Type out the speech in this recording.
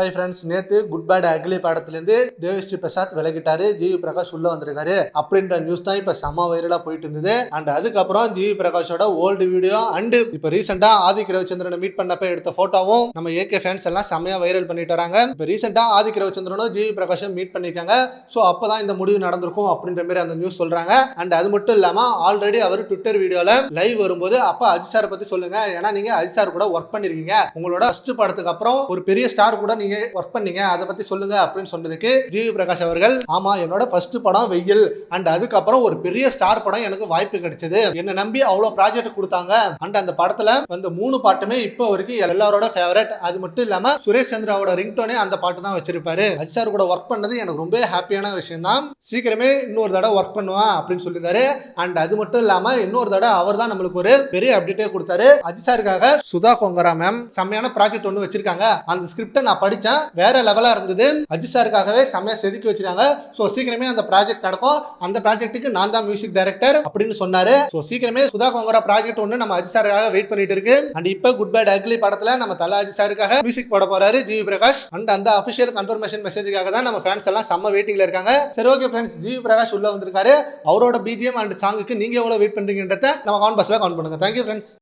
High friends நேத்து good bad ugly படத்துலேருந்து தேவிஸ்ரீ பிரசாத் விலகிட்டாரு. ஜிவி பிரகாஷ் உள்ள வந்திருக்காரு. அப்படின்ற நியூஸ் தான் இப்ப செம வைரலா போயிட்டு இருந்தது. அண்ட் அதுக்கப்புறம் ஜிவி பிரகாஷோட ஓல்டு வீடியோ அண்ட் இப்ப ரீசெண்டா ஆதிக் ரவிச்சந்திரனை மீட் பண்ணப்ப எடுத்த போட்டோவும் நம்ம ஏகே ஃபேன்ஸ் எல்லாம் செம்மையா வைரல் பண்ணிட்டு வராங்க. இப்ப ரீசெண்டா ஆதிக் ரவிச்சந்திரனும் ஜிவி பிரகாஷும் மீட் பண்ணிருக்காங்க. ஸோ அப்பதான் இந்த முடிவு நடந்திருக்கும் அப்படின்ற மாதிரி அந்த நியூஸ் சொல்றாங்க. அண்ட் அது மட்டும் இல்லாம ஆல்ரெடி அவர் ட்விட்டர் வீடியோல லைவ் வரும்போது அப்ப அஜித் சார் பத்தி சொல்லுங்க. ஏன்னா நீங்க அஜித் சார் கூட ஒர்க் பண்ணிருக்கீங்க. உங்களோட ஃபர்ஸ்ட் படத்துக்கு அப்புறம் ஒரு பெரிய ஸ்டார் கூட நீங்க ஒர்க் பண்ணீங்க அதை பத்தி சொல்லுங்க அப்படின்னு சொன்னதுக்கு ஜிவி பிரகாஷ் அவர்கள் ஆமா என்னோட ஃபர்ஸ்ட் படம் வெயில். அண்ட் அதுக்கப்புறம் ஒரு பெரிய ஸ்டார் படம் எனக்கு வாய்ப்பு கிடைச்சது. என்ன நம்பி அவ்வளவு ப்ராஜெக்ட் கொடுத்தாங்க. அண்ட் அந்த படத்துல வந்த மூணு பாட்டுமே இப்போ வரைக்கும் எல்லாரோட ஃபேவரட் அது மட்டும் இல்லாம சுரேஷ் சந்திராவோட ரிங்டோனே அந்த பாட்டு தான் வச்சிருப்பாரு. அஜித் சார் கூட ஒர்க் பண்ணது எனக்கு ரொம்ப ஹாப்பியான விஷயம் தான் சீக்கிரமே இன்னொரு தடவை ஒர்க் பண்ணுவான் அப்படின்னு சொல்லியிருந்தாரு. அண்ட் அது மட்டும் இல்லாம இன்னொரு தடவை அவர் தான் நம்மளுக்கு ஒரு பெரிய அப்டேட்டே கொடுத்தாரு. அஜித் சாருக்காக சுதா கொங்கரா மேம் செம்மையான ப்ராஜெக்ட் ஒன்று வச்சிருக்காங்க. அந்த ஸ்கிரிப்டை நான் படி படிச்சேன் வேற லெவலா இருந்தது. அஜித் சாருக்காகவே செம்மையா செதுக்கி வச்சிருக்காங்க. ஸோ சீக்கிரமே அந்த ப்ராஜெக்ட் நடக்கும். அந்த ப்ராஜெக்ட்டுக்கு நான் தான் மியூசிக் டைரக்டர் அப்படின்னு சொன்னாரு. ஸோ சீக்கிரமே சுதா கோங்கரா ப்ராஜெக்ட் ஒன்று நம்ம அஜித் சாருக்காக வெயிட் பண்ணிட்டு இருக்கு. அண்ட் இப்போ குட் பை டக்லி படத்துல நம்ம தல அஜித் சாருக்காக மியூசிக் போட போறாரு ஜிவி பிரகாஷ். அண்ட் அந்த அபிஷியல் கன்ஃபர்மேஷன் மெசேஜுக்காக தான் நம்ம ஃபேன்ஸ் எல்லாம் செம்ம வெயிட்டிங்ல இருக்காங்க. சரி ஓகே ஃப்ரெண்ட்ஸ் ஜிவி பிரகாஷ் உள்ள வந்திருக்காரு. அவரோட பிஜிஎம் அண்ட் சாங்குக்கு நீங்க எவ்வளவு வெயிட் பண்றீங்கன்றத நம்ம கவுண்ட் பஸ்ல கவுண்ட் பண்ணுங்க. Thank you friends